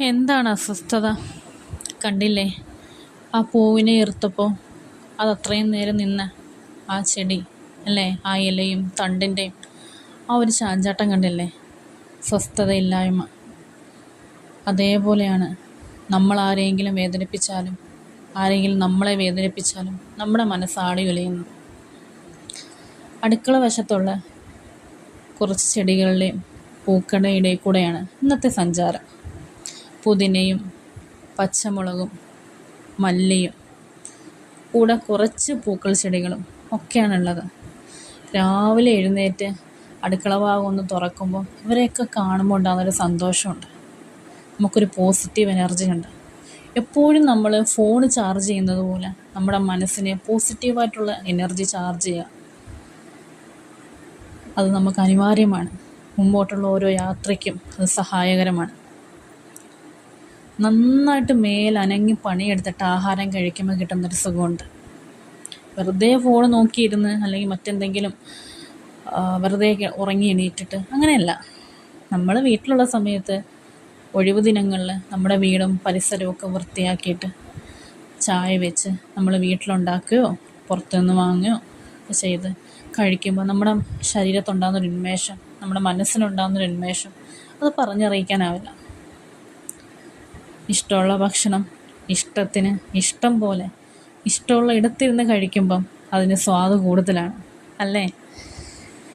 എന്താണ് അസ്വസ്ഥത? കണ്ടില്ലേ? ആ പൂവിനെ ഈർത്തപ്പോൾ അത് അത്രയും നേരം നിന്ന് ആ ചെടി അല്ലേ? ആ ഇലയും തണ്ടിന്റെയും ആ ഒരു ചാഞ്ചാട്ടം കണ്ടില്ലേ? സ്വസ്ഥതയില്ലായ്മ. അതേപോലെയാണ് നമ്മൾ ആരെങ്കിലും വേദനിപ്പിച്ചാലും ആരെങ്കിലും നമ്മളെ വേദനിപ്പിച്ചാലും നമ്മുടെ മനസ്സാടി ഉലയുന്നു അടുക്കള വശത്തുള്ള കുറച്ച് ചെടികളുടെയും പൂക്കളുടെ ഇടയിൽ കൂടെയാണ് ഇന്നത്തെ സഞ്ചാരം. പുതിനയും പച്ചമുളകും മല്ലിയും കൂടെ കുറച്ച് പൂക്കൾ ചെടികളും ഒക്കെയാണുള്ളത്. രാവിലെ എഴുന്നേറ്റ് അടുക്കള ഭാഗം ഒന്ന് തുറക്കുമ്പോൾ ഇവരെയൊക്കെ കാണുമ്പോൾ ഉണ്ടാകുന്നൊരു സന്തോഷമുണ്ട്. നമുക്കൊരു പോസിറ്റീവ് എനർജി ഉണ്ട്. എപ്പോഴും നമ്മൾ ഫോൺ ചാർജ് ചെയ്യുന്നത് പോലെ നമ്മുടെ മനസ്സിനെ പോസിറ്റീവായിട്ടുള്ള എനർജി ചാർജ് ചെയ്യുക. അത് നമുക്ക് അനിവാര്യമാണ്. മുമ്പോട്ടുള്ള ഓരോ യാത്രയ്ക്കും അത് സഹായകരമാണ്. നന്നായിട്ട് മേലനങ്ങി പണിയെടുത്തിട്ട് ആഹാരം കഴിക്കുമ്പോൾ കിട്ടുന്നൊരു സുഖമുണ്ട്. വെറുതെ ഫോൺ നോക്കിയിരുന്ന് അല്ലെങ്കിൽ മറ്റെന്തെങ്കിലും വെറുതെ ഉറങ്ങി എണീറ്റിട്ട് അങ്ങനെയല്ല. നമ്മൾ വീട്ടിലുള്ള സമയത്ത് ഒഴിവു ദിനങ്ങളിൽ നമ്മുടെ വീടും പരിസരവും ഒക്കെ വൃത്തിയാക്കിയിട്ട് ചായ വെച്ച് നമ്മൾ വീട്ടിലുണ്ടാക്കുകയോ പുറത്തുനിന്ന് വാങ്ങുകയോ ചെയ്ത് കഴിക്കുമ്പോൾ നമ്മുടെ ശരീരത്തുണ്ടാകുന്നൊരു ഉന്മേഷം നമ്മുടെ മനസ്സിനുണ്ടാകുന്നൊരു ഉന്മേഷം അത് പറഞ്ഞറിയിക്കാനാവില്ല. ഇഷ്ടമുള്ള ഭക്ഷണം ഇഷ്ടത്തിന് ഇഷ്ടം പോലെ ഇഷ്ടമുള്ള ഇടത്തിരുന്ന് കഴിക്കുമ്പം അതിന് സ്വാദ് കൂടുതലാണ്. അല്ലേ?